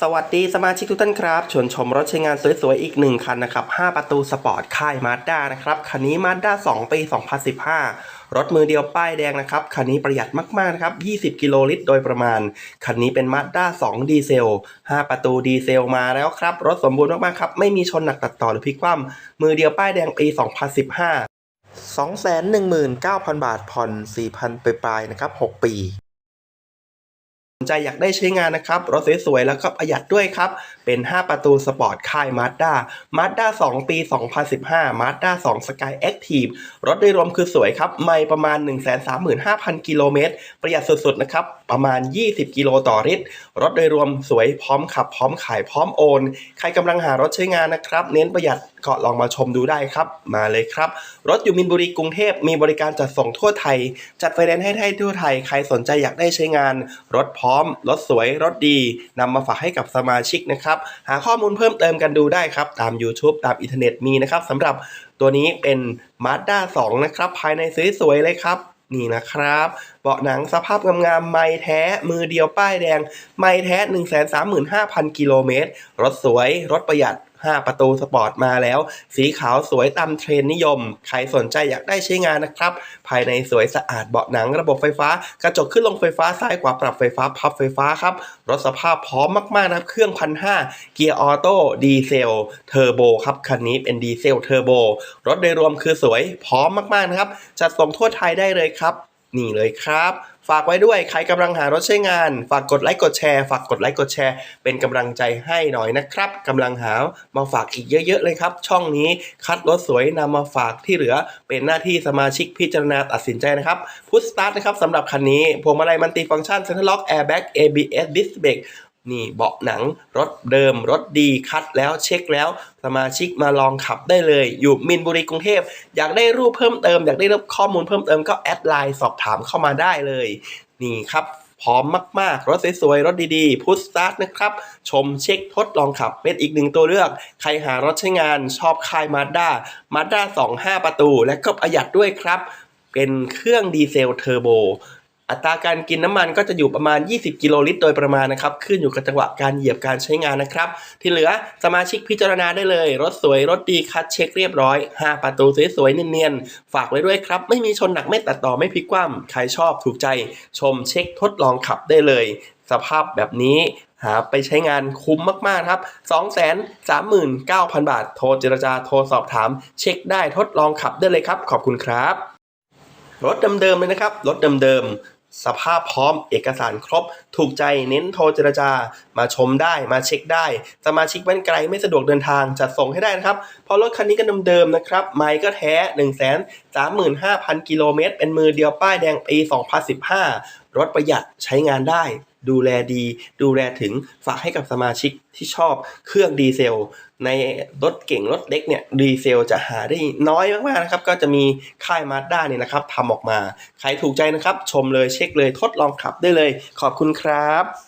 สวัสดีสมาชิกทุกท่านครับชวนชมรถใช้งานสวยๆ อีกหนึ่งคันนะครับ 5 ประตูสปอร์ตค่ายมาด้านะครับ คันนี้มาด้า2 ปี 2015 รถมือเดียวป้ายแดงนะครับ คันนี้ประหยัดมากๆนะครับ 20 กิโลลิตรโดยประมาณ คันนี้เป็นมาด้า2 ดีเซล 5 ประตูดีเซลมาแล้วครับ รถสมบูรณ์มากๆครับ ไม่มีชนหนักตัดต่อหรือพลิกคว่ำมือเดียวป้ายแดงปี 2015 219,000 บาทผ่อน 4,000 ไปปลายๆนะครับ 6 ปี นใจอยากได้ใช้งานนะครับ รถสวยๆ แล้วก็ประหยัดด้วยครับ เป็น 5 ประตูสปอร์ตค่าย Mazda Mazda 2 ปี 2015 Mazda 2 Sky Active รถโดยรวมคือสวยครับ ไม่ประมาณ 135,000 กิโลเมตร ประหยัดสุดๆ นะครับ ประมาณ 20 กิโลต่อลิตร รถโดยรวมสวยพร้อมขับ พร้อมขายพร้อมโอน ใครกำลังหารถใช้งานนะครับ เน้นประหยัด ก็ลองมาชมดูได้ครับ มาเลยครับ รถอยู่มินบุรีกรุงเทพมีบริการจัดส่งทั่วไทย จัดไฟแนนซ์ให้ให้ทั่วไทย ใครสนใจอยากได้ใช้งาน รถพร้อม รถสวย รถดีนำมาฝากให้กับสมาชิกนะครับ หาข้อมูลเพิ่มเติมกันดูได้ครับ ตาม YouTube ตามอินเทอร์เน็ตมีนะครับสำหรับตัวนี้เป็น Mazda 2 นะครับ ภายในสวยๆเลยครับนี่นะครับ เบาะหนังสภาพงามๆ ไม่แท้ มือเดียวป้ายแดง ไม่แท้ 135,000 กิโลเมตร รถสวย รถประหยัด 5 ประตูสปอร์ตมาแล้ว สีขาวสวยตามเทรนนิยม ใครสนใจอยากได้ใช้งานนะครับ ภายในสวยสะอาดเบาะหนังระบบไฟฟ้า กระจกขึ้นลงไฟฟ้าซ้ายขวาปรับไฟฟ้าพับไฟฟ้าครับ รถสภาพพร้อมมากๆนะครับเครื่องพันห้าเกียร์ออโต้ดีเซลเทอร์โบครับคันนี้เป็นดีเซลเทอร์โบรถโดยรวมคือสวยพร้อมมากๆนะครับจัดส่งทั่วไทยได้เลยครับ นี่เลยครับ ฝากไว้ด้วยใครกำลังหารถใช้งาน ฝากกดไลค์กดแชร์ ฝากกดไลค์กดแชร์ เป็นกำลังใจให้หน่อยนะครับกำลังหามาฝากอีกเยอะ ๆ เลยครับ ช่องนี้คัดรถสวยนำมาฝากที่เหลือ เป็นหน้าที่สมาชิกพิจารณาตัดสินใจนะครับพุทสตาร์ทนะครับสำหรับคันนี้พวงมาลัยมันติฟังก์ชันเซ็นทรัลล็อกแอร์แบ็ก ABS Disc Brake นี่เบาะหนังรถเดิมรถดีคัดแล้วเช็คแล้วสมาชิกมาลองขับได้เลย อยู่มินบุรีกรุงเทพ อยากได้รูปเพิ่มเติม อยากได้รับข้อมูลเพิ่มเติมก็แอดไลน์สอบถามเข้ามาได้เลย นี่ครับพร้อมมากๆ รถสวยๆ รถดีๆ พุทสตาร์ทนะครับ ชมเช็คทดลองขับเป็นอีกหนึ่งตัวเลือก ใครหารถใช้งานชอบค่ายมาด้ามาด้า2 5 ประตู และก็ประหยัดด้วยครับ เป็นเครื่องดีเซลเทอร์โบ อัตราการกินน้ำมันก็จะอยู่ประมาณ 20 กิโลลิตร โดยประมาณนะครับ ขึ้นอยู่กับจังหวะการเหยียบการใช้งานนะครับ ที่เหลือสมาชิกพิจารณาได้เลย รถสวย รถดีคัดเช็คเรียบร้อย 5 ประตูสวยๆเนียนๆ ฝากไว้ด้วยครับ ไม่มีชนหนักไม่ตัดต่อไม่พลิกคว่ำใครชอบถูกใจ ชมเช็คทดลองขับได้เลย สภาพแบบนี้หาไปใช้งานคุ้มมาก ๆ ครับ 239,000 บาท โทรเจรจาโทรสอบถาม เช็คได้ทดลองขับได้เลยครับ ขอบคุณครับ รถเดิมๆเลยนะครับ รถเดิมๆ สภาพพร้อมเอกสารครบ ถูกใจเน้นโทรเจรจา มาชมได้มาเช็คได้ สมาชิกแว่นไกลไม่สะดวกเดินทางจัดส่งให้ได้นะครับพอรถคันนี้ก็เดิมๆนะครับ ไมค์ก็แท้ 1 3 5 0 0 0 กิโลเมตร เป็นมือเดียวป้ายแดงปี 2015 รถประหยัดใช้งานได้ดูแลดี ดูแลถึงฝากให้กับสมาชิกที่ชอบเครื่องดีเซล ในรถเก่งรถเล็กเนี่ยดีเซลจะหาได้น้อยมากๆนะครับ ก็จะมีค่ายมาด้าเนี่ยนะครับทำออกมา ใครถูกใจนะครับ ชมเลยเช็คเลยทดลองขับได้เลย ขอบคุณครับ